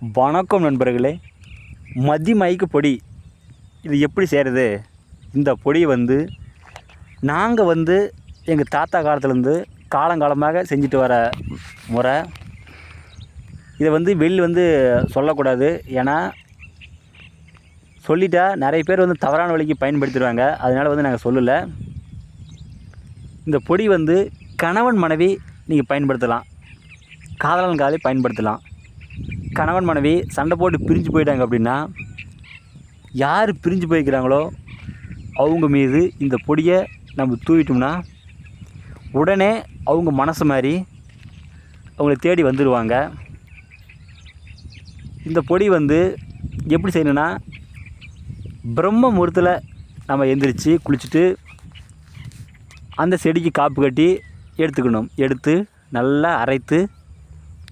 வணக்கம் நண்பர்களே. மதி மயக்கு பொடி. இது எப்படி செய்கிறது இந்த பொடி வந்து நாங்கள் வந்து எங்கள் தாத்தா காலத்துலேருந்து காலங்காலமாக செஞ்சுட்டு வர முறை. இதை வந்து வெளியில் வந்து சொல்லக்கூடாது. ஏன்னா சொல்லிட்டா நிறைய பேர் வந்து தவறான வழிக்கு பயன்படுத்திடுவாங்க. அதனால் வந்து நாங்கள் சொல்லலை. இந்த பொடி வந்து கணவன் மனைவி நீங்கள் பயன்படுத்தலாம். காதலன் காலை பயன்படுத்தலாம். கணவன் மனைவி சண்டை போட்டு பிரிஞ்சு போயிட்டாங்க அப்படின்னா யார் பிரிஞ்சு போய்க்கிறாங்களோ அவங்க மீது இந்த பொடியை நம்ம தூவிட்டோம்னா உடனே அவங்க மனசு மாதிரி அவங்கள தேடி வந்துடுவாங்க இந்த பொடி வந்து எப்படி செய்யணும்னா பிரம்ம முகூர்த்தில் நம்ம எந்திரிச்சு குளிச்சுட்டு அந்த செடிக்கு காப்பு கட்டி எடுத்துக்கணும். எடுத்து நல்லா அரைத்து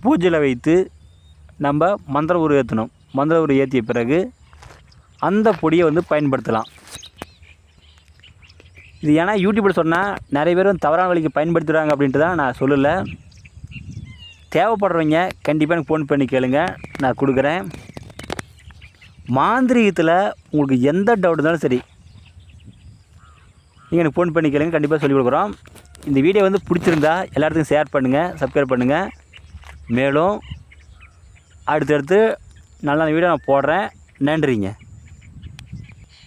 பூஜையில் வைத்து நம்ம மந்திர உரு ஏற்றணும் மந்திர உரு ஏற்றிய பிறகு அந்த பொடியை வந்து பயன்படுத்தலாம். இது ஏன்னா யூடியூப்பில் சொன்னால் நிறைய பேர் வந்து தவறான வழிக்கு பயன்படுத்துகிறாங்க அப்படின்ட்டு தான் நான் சொல்லலை. தேவைப்படுறவங்க கண்டிப்பாக எனக்கு ஃபோன் பண்ணி கேளுங்க. நான் கொடுக்குறேன். மாந்திரீகத்தில் உங்களுக்கு எந்த டவுட் இருந்தாலும் சரி நீங்கள் எனக்கு ஃபோன் பண்ணி கேளுங்க. கண்டிப்பாக சொல்லிக் கொடுக்குறோம். இந்த வீடியோ வந்து பிடிச்சிருந்தா எல்லாத்துக்கும் ஷேர் பண்ணுங்கள் சப்ஸ்கிரைப் பண்ணுங்கள் மேலும் அடுத்தடுத்து நல்ல வீடியோ நான் போடுறேன். நன்றிங்க.